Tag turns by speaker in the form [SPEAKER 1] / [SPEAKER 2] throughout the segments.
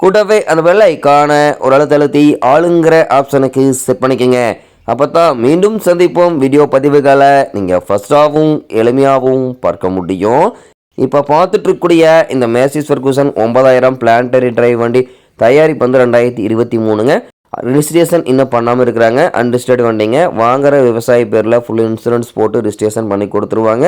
[SPEAKER 1] கூட்டவே அந்த பெல் ஐக்கான ஒரு அழுத்தழுத்தி ஆளுங்கிற ஆப்ஷனுக்கு செட் பண்ணிக்கோங்க. அப்போ தான் மீண்டும் சந்திப்போம். வீடியோ பதிவுகளை நீங்கள் ஃபஸ்ட்டாகவும் எளிமையாகவும் பார்க்க முடியும். இப்போ பார்த்துட்ருக்கூடிய இந்த மேசிஸ் ஃபர்கூசன் ஒன்பதாயிரம் பிளான்டரி டிரைவ் வண்டி தயாரிப்பு வந்து ரெண்டாயிரத்தி இருபத்தி மூணுங்க. ரிஜிஸ்ட்ரேஷன் இன்னும் பண்ணாமல் இருக்கிறாங்க. அன்ரிஜிஸ்டர்டு வண்டிங்க. வாங்குகிற விவசாய பேரில் ஃபுல் இன்சூரன்ஸ் போட்டு ரிஜிஸ்ட்ரேஷன் பண்ணி கொடுத்துருவாங்க.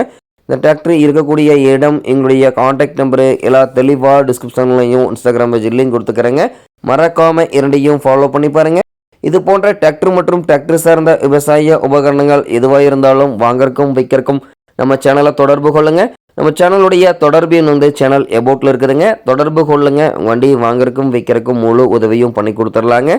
[SPEAKER 1] இந்த டிராக்டர் இருக்கக்கூடிய இடம் எங்களுடைய காண்டாக்ட் நம்பரு எல்லா தெளிவாக டிஸ்கிரிப்ஷன்லையும் இன்ஸ்டாகிராம் பேஜ் லிங்க் கொடுத்துக்கிறேங்க. மறக்காமல் இரண்டையும் ஃபாலோ பண்ணி பாருங்கள் இது போன்ற டிராக்டர் மற்றும் டிராக்டர் சார்ந்த விவசாய உபகரணங்கள் எதுவாக இருந்தாலும் வாங்கறக்கும் விற்கிறக்கும் நம்ம சேனலை தொடர்பு கொள்ளுங்கள் நம்ம சேனலுடைய தொடர்பு எண் வந்து சேனல் எபோட்டில் இருக்குதுங்க. தொடர்பு கொள்ளுங்க. வண்டி வாங்கறக்கும் விற்கிறக்கும் முழு உதவியும் பண்ணி கொடுத்துர்லாங்க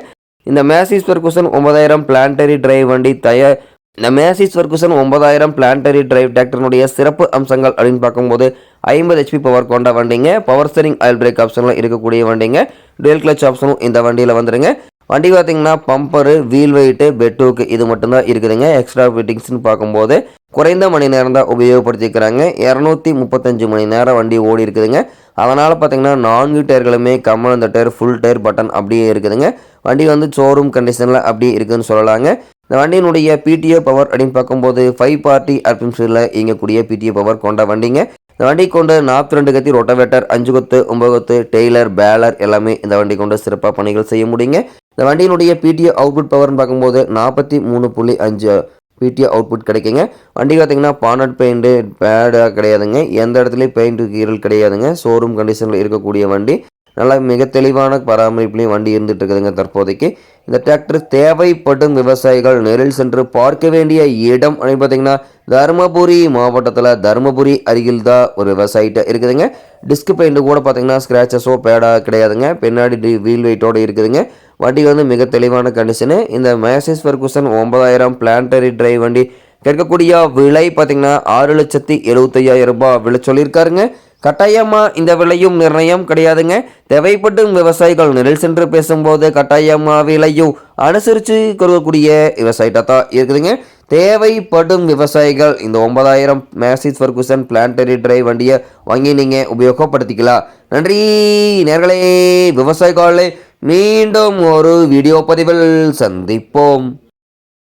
[SPEAKER 1] இந்த மேசிஸ் பெர்குசன் ஒன்பதாயிரம் பிளான்டரி டிரைவ் வண்டி தயார் இந்த மேசிஸ் ஃபெர்குசன் ஒன்பதாயிரம் பிளான்டரி டிரைவ் டிராக்டரினுடைய சிறப்பு அம்சங்கள் அப்படின்னு பார்க்கும்போது ஐம்பது ஹெச்பி பவர் கொண்ட வண்டிங்க. பவர் ஸ்டரிங் ஆயில் பிரேக் ஆப்ஷனில் இருக்கக்கூடிய வண்டிங்க. டுவெல் கிளச் ஆப்ஷனும் இந்த வண்டியில் வந்துடுங்க வண்டி பார்த்தீங்கன்னா பம்பரு வீல் வெயிட்டு பெட்டூக்கு இது மட்டும்தான் இருக்குதுங்க. எக்ஸ்ட்ரா ஃபிட்டிங்ஸ்னு பார்க்கும்போது குறைந்த மணி நேரம் தான் உபயோகப்படுத்திக்கிறாங்க. இரநூத்தி முப்பத்தஞ்சு மணி நேரம் வண்டி ஓடி இருக்குதுங்க. அதனால் பார்த்தீங்கன்னா நான்கு டயர்களுமே கம்மல் அந்த டயர் ஃபுல் டயர் பட்டன் அப்படியே இருக்குதுங்க. வண்டி வந்து ஷோரூம் கண்டிஷனில் அப்படியே இருக்குதுன்னு சொல்லலாங்க. இந்த வண்டியினுடைய பிடிஓ பவர் அப்படின்னு பார்க்கும்போது ஃபைவ் பார்ட்டி அர்பிம்ஸில் இயங்கக்கூடிய பிடிஓ பவர் கொண்ட வண்டிங்க. இந்த வண்டி கொண்டு நாற்பத்தி ரெண்டு கத்தி ரொட்டவேட்டர் அஞ்சு கொத்து ஒம்பது கொத்து டெய்லர் பேலர் எல்லாமே இந்த வண்டி கொண்டு சிறப்பாக பணிகள் செய்ய முடியுங்க. இந்த வண்டியினுடைய பிடிஓ அவுட்புட் பவர்னு பார்க்கும்போது நாற்பத்தி மூணு புள்ளி அஞ்சு பிடிஓ அவுட்புட் கிடைக்குங்க. வண்டி பார்த்தீங்கன்னா பானட் பெயிண்ட்டு பேடாக கிடையாதுங்க. எந்த இடத்துலையும் பெயிண்ட் கீரல் கிடையாதுங்க. ஷோரூம் கண்டிஷனில் இருக்கக்கூடிய வண்டி. நல்லா மிக தெளிவான பராமரிப்புலையும் வண்டி இருந்துட்டு இருக்குதுங்க தற்போதைக்கு. இந்த டிராக்டர் தேவைப்படும் விவசாயிகள் நேரில் சென்று பார்க்க வேண்டிய இடம் அப்படின்னு பார்த்தீங்கன்னா தருமபுரி மாவட்டத்தில் தருமபுரி அருகில் தான் ஒரு விவசாயிட்ட இருக்குதுங்க. டிஸ்க் பெயிண்ட் கூட பார்த்தீங்கன்னா ஸ்க்ராச்சஸோ பேடாக கிடையாதுங்க. பின்னாடி டி வீல் வெயிட்டோடு இருக்குதுங்க. வண்டி வந்து மிக தெளிவான கண்டிஷனு இந்த மேசேஜ் ஃபெர்குசன் ஒன்பதாயிரம் பிளான்டரி டிரைவ் வண்டி. கேட்கக்கூடிய விலை பார்த்தீங்கன்னா ஆறு லட்சத்தி எழுபத்தையாயிரம் ரூபாய் விலை சொல்லியிருக்காருங்க. கட்டாயமாக இந்த விலையும் நிர்ணயம் கிடையாதுங்க. தேவைப்படும் விவசாயிகள் நிழல் சென்று பேசும்போது கட்டாயமாக விலையும் அனுசரித்து கொடுக்கக்கூடிய விவசாயிட்ட தான் இருக்குதுங்க. தேவைப்படும் விவசாயிகள் இந்த ஒன்பதாயிரம் மேசிஸ் ஃபர்குசன் பிளான்டரி டிரைவ் வண்டியை வாங்கி நீங்கள் உபயோகப்படுத்திக்கலாம். நன்றி. நேர்களே விவசாயிகளே மீண்டும் ஒரு வீடியோ பதிவில் சந்திப்போம்.